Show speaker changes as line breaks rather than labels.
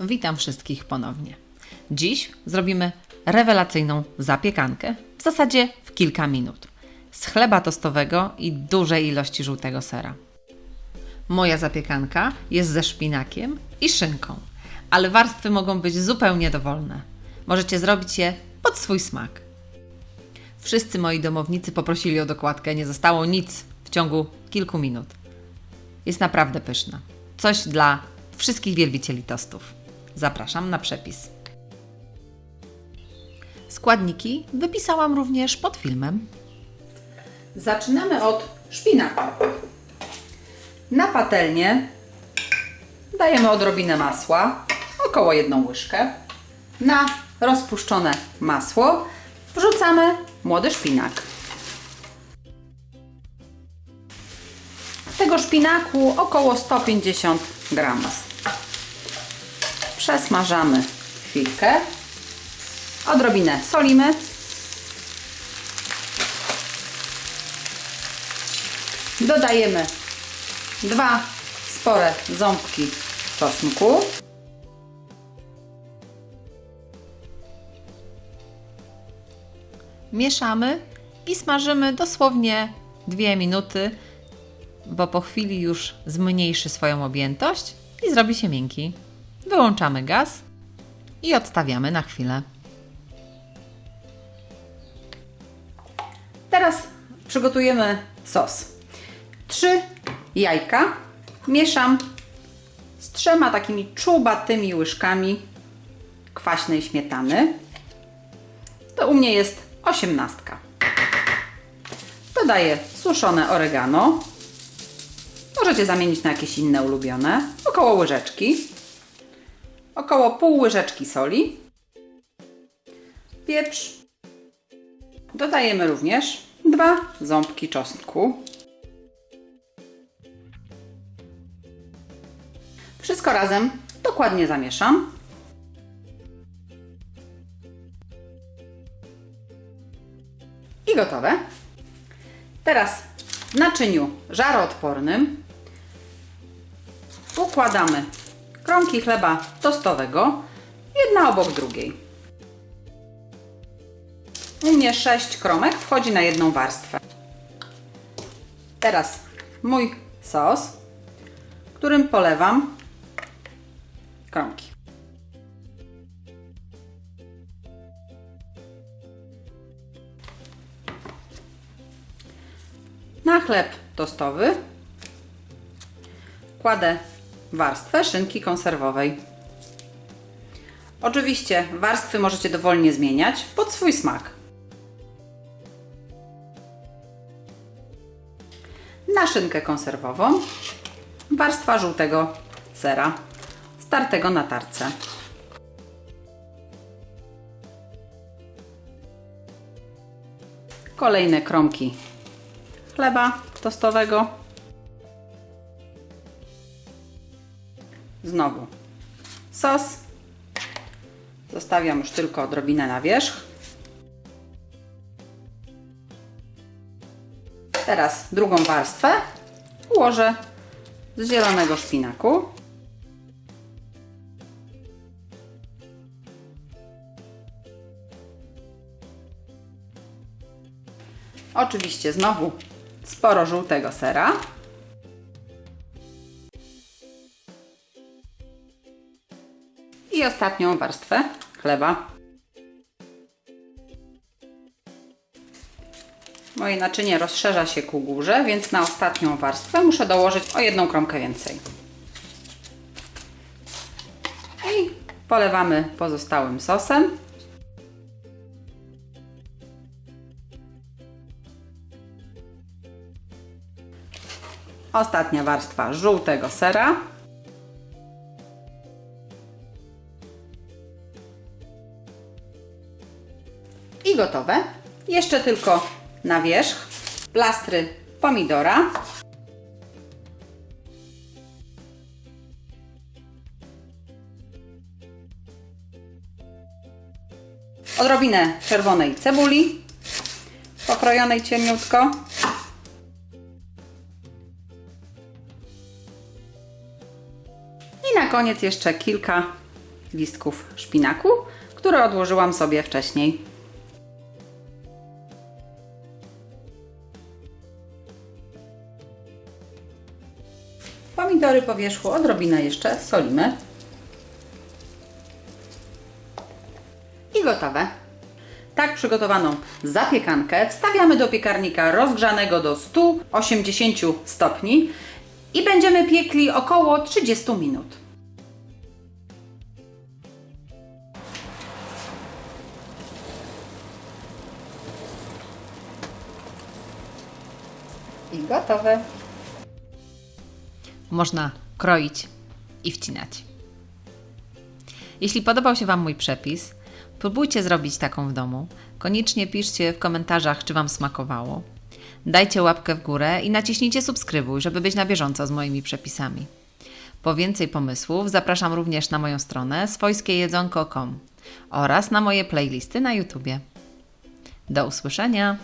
Witam wszystkich ponownie. Dziś zrobimy rewelacyjną zapiekankę, w zasadzie w kilka minut, z chleba tostowego i dużej ilości żółtego sera. Moja zapiekanka jest ze szpinakiem i szynką, ale warstwy mogą być zupełnie dowolne. Możecie zrobić je pod swój smak. Wszyscy moi domownicy poprosili o dokładkę, nie zostało nic w ciągu kilku minut. Jest naprawdę pyszna. Coś dla wszystkich wielbicieli tostów. Zapraszam na przepis. Składniki wypisałam również pod filmem. Zaczynamy od szpinaku. Na patelnię dajemy odrobinę masła, około jedną łyżkę. Na rozpuszczone masło wrzucamy młody szpinak. Tego szpinaku około 150 gramów. Przesmażamy chwilkę. Odrobinę solimy. Dodajemy dwa spore ząbki czosnku. Mieszamy i smażymy dosłownie 2 minuty, bo po chwili już zmniejszy swoją objętość i zrobi się miękki. Wyłączamy gaz i odstawiamy na chwilę. Teraz przygotujemy sos. Trzy jajka mieszam z trzema takimi czubatymi łyżkami kwaśnej śmietany. To u mnie jest osiemnastka. Dodaję suszone oregano. Możecie zamienić na jakieś inne ulubione. Około łyżeczki. Około pół łyżeczki soli. Pieprz. Dodajemy również dwa ząbki czosnku. Wszystko razem dokładnie zamieszam. I gotowe. Teraz w naczyniu żaroodpornym układamy kromki chleba tostowego, jedna obok drugiej. U mnie 6 kromek wchodzi na jedną warstwę. Teraz mój sos, którym polewam kromki. Na chleb tostowy kładę warstwę szynki konserwowej. Oczywiście warstwy możecie dowolnie zmieniać pod swój smak. Na szynkę konserwową warstwa żółtego sera, startego na tarce. Kolejne kromki chleba tostowego. Znowu sos. Zostawiam już tylko odrobinę na wierzch. Teraz drugą warstwę ułożę z zielonego szpinaku. Oczywiście znowu sporo żółtego sera. I ostatnią warstwę chleba. Moje naczynie rozszerza się ku górze, więc na ostatnią warstwę muszę dołożyć o jedną kromkę więcej. I polewamy pozostałym sosem. Ostatnia warstwa żółtego sera. Gotowe. Jeszcze tylko na wierzch plastry pomidora. Odrobinę czerwonej cebuli, pokrojonej cieniutko. I na koniec jeszcze kilka
listków szpinaku, które odłożyłam sobie wcześniej. Pomidory po wierzchu odrobinę jeszcze solimy. I gotowe. Tak przygotowaną zapiekankę wstawiamy do piekarnika rozgrzanego do 180 stopni i będziemy piekli około 30 minut. I gotowe.
Można kroić i wcinać. Jeśli podobał się Wam mój przepis, próbujcie zrobić taką w domu. Koniecznie piszcie w komentarzach, czy Wam smakowało. Dajcie łapkę w górę i naciśnijcie subskrybuj, żeby być na bieżąco z moimi przepisami. Po więcej pomysłów zapraszam również na moją stronę swojskiejedzonko.com oraz na moje playlisty na YouTubie. Do usłyszenia!